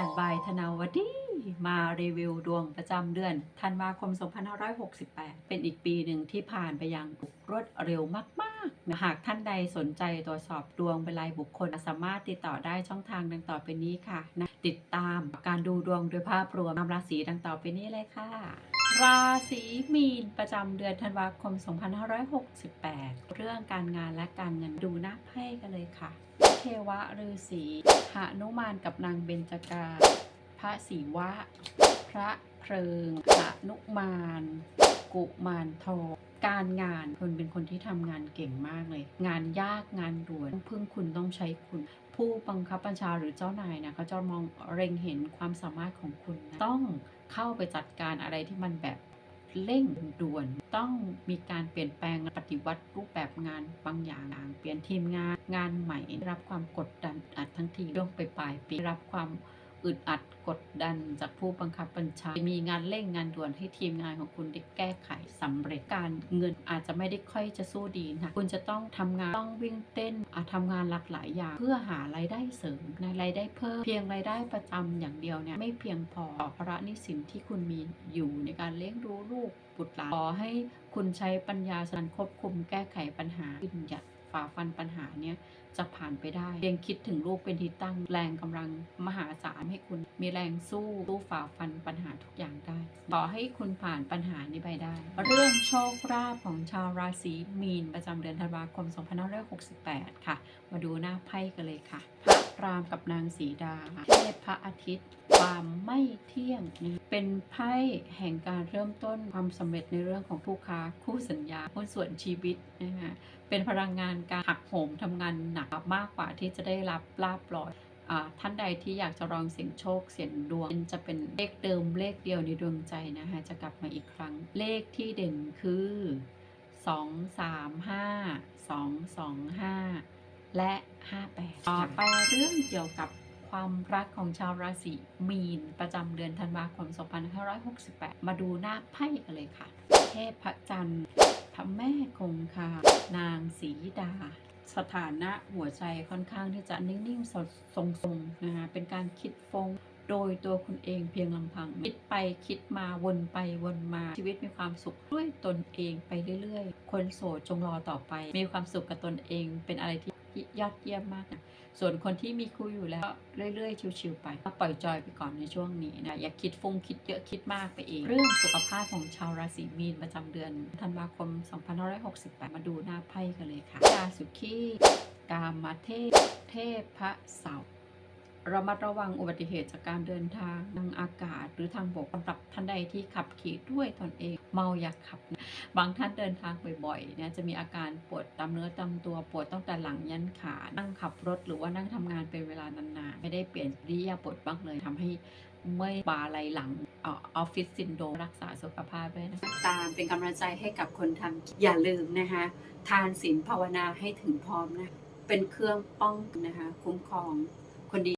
ารบายธนาวดี มารีวิวดวงประจำเดือนธันวาคม 2568 เป็นอีกปีหนึ่งที่ผ่านไปอย่างรวดเร็วมากๆ หากท่านใดสนใจตรวจสอบดวงเป็นรายบุคคล สามารถติดต่อได้ช่องทางดังต่อไปนี้ค่ะนะติดตามการดูดวงโดยภาพรวมตามราศีดังต่อไปนี้เลยค่ะ ราศีมีนประจำเดือนธันวาคม 2568 เรื่องการงานและการเงินดู กันเลยค่ะ เทวะฤาษีหนุมานกับนางเบญจกา พระศิวะ พระเพลิงหนุมาน กุมารทองการงานคุณเป็นคนที่ทำงานเก่งมากเลย งานยากงานด่วนพึ่งคุณต้องใช้คุณ ผู้บังคับบัญชาหรือเจ้านายนะเขาจะมองเร็งเห็นความสามารถของคุณนะต้องเข้าไปจัดการอะไรที่มันแบบ เร่งด่วนต้องมีการเปลี่ยนแปลงปฏิวัติรูปแบบงานบางอย่าง เปลี่ยนทีมงานงานใหม่ รับความกดดันอัดทั้งทีช่วงไปปลายปีรับความ อึดอัดกดดันจากผู้บังคับบัญชา มีงานเร่งงานด่วนให้ทีมงานของคุณได้แก้ไขสำเร็จการเงินอาจจะไม่ได้ค่อยจะสู้ดีนะคุณจะต้องทำงานต้องวิ่งเต้นอาทำงานหลากหลายอย่างเพื่อหารายได้เสริมในรายได้เพิ่มเพียงรายได้ประจำอย่างเดียวเนี่ยไม่เพียงพอต่อภาระหนี้สินที่คุณมีอยู่ในการเลี้ยงดูลูกบุตรหลานขอให้คุณใช้ปัญญาสันควบคุมแก้ไขปัญหายืนหยั ฝ่าฟันปัญหาเนี้ยจะผ่านไปได้เพียงคิดถึงลูกเป็นที่ตั้งแรงกำลังมหาศาลให้คุณ มีแรงสู้สู้ฝ่าฟันปัญหาทุกอย่างได้ ขอให้คุณผ่านปัญหานี้ไปได้ เรื่องโชคลาภของชาวราศีมีนประจำเดือนธันวาคม 2568 ค่ะ มาดูหน้าไพ่กันเลยค่ะ พระรามกับนางสีดาเทพพระอาทิตย์ ความไม่เที่ยงนี่เป็นไพ่แห่งการเริ่มต้นความสำเร็จในเรื่องของผู้ค้าคู่สัญญาหุ้นส่วนชีวิตนะคะเป็นพลังงานการหักโหมทำงานหนักมากกว่าที่จะได้รับลาบลอยอท่านใดที่อยากจะลองเสี่ยงโชคเสี่ยงดวงจะเป็นเลขเดิมเลขเดียวในดวงใจนะคะจะกลับมาอีกครั้ง เลขที่เด่นคือ 2 3 5 2 2 5 และ 58ต่อไปเรื่องเกี่ยวกับความรักของชาวราศีมีนประจำเดือนธันวาคม 2568 มาดูหน้าไพ่กันเลยค่ะ เทพพระจันทร์พระแม่คงคานางสีดา สถานะหัวใจค่อนข้างที่จะนิ่งๆ สดทรงๆนะคะเป็นการคิดฟงโดยตัวคุณเองเพียงลำพัง คิดไปคิดมาวนไปวนมาชีวิตมีความสุขด้วยตนเองไปเรื่อยๆ คนโสดจงรอต่อไป มีความสุขกับตนเองเป็นอะไรที่ ยอดเยี่ยมมากนะส่วนคนที่มีคู่อยู่แล้วเรื่อยๆ ชิวๆไปก็ปล่อยจอยไปก่อนในช่วงนี้นะอย่าคิดฟุ้งคิดเยอะคิดมากไปเอง เรื่องสุขภาพของชาวราศีมีนประจำเดือนธันวาคม 2568 มาดูหน้าไพ่กันเลยค่ะราสุขีกามเทพเทพพระเสาร์ ระมัดระวังอุบัติเหตุจากการเดินทางทางอากาศ หรือทางบกสำหรับท่านใดที่ขับขี่ด้วยตนเอง เมาอย่าขับนะบางท่านเดินทางบ่อยๆเนี่ยจะมีอาการปวดตามเนื้อตามตัวปวดตั้งแต่หลังยันขา นั่งขับรถหรือว่านั่งทำงานเป็นเวลานานๆ ไม่ได้เปลี่ยนริยาบทบ้างเลยทำให้เมื่อยบาไหลหลังออฟฟิศซินโดรมรักษาสุขภาพด้วยนะคะตามเป็นกำลังใจให้กับคนทำอย่าลืมนะคะทานศีลภาวนาให้ถึงพร้อมนะเป็นเครื่องป้องนะคะคุ้มครอง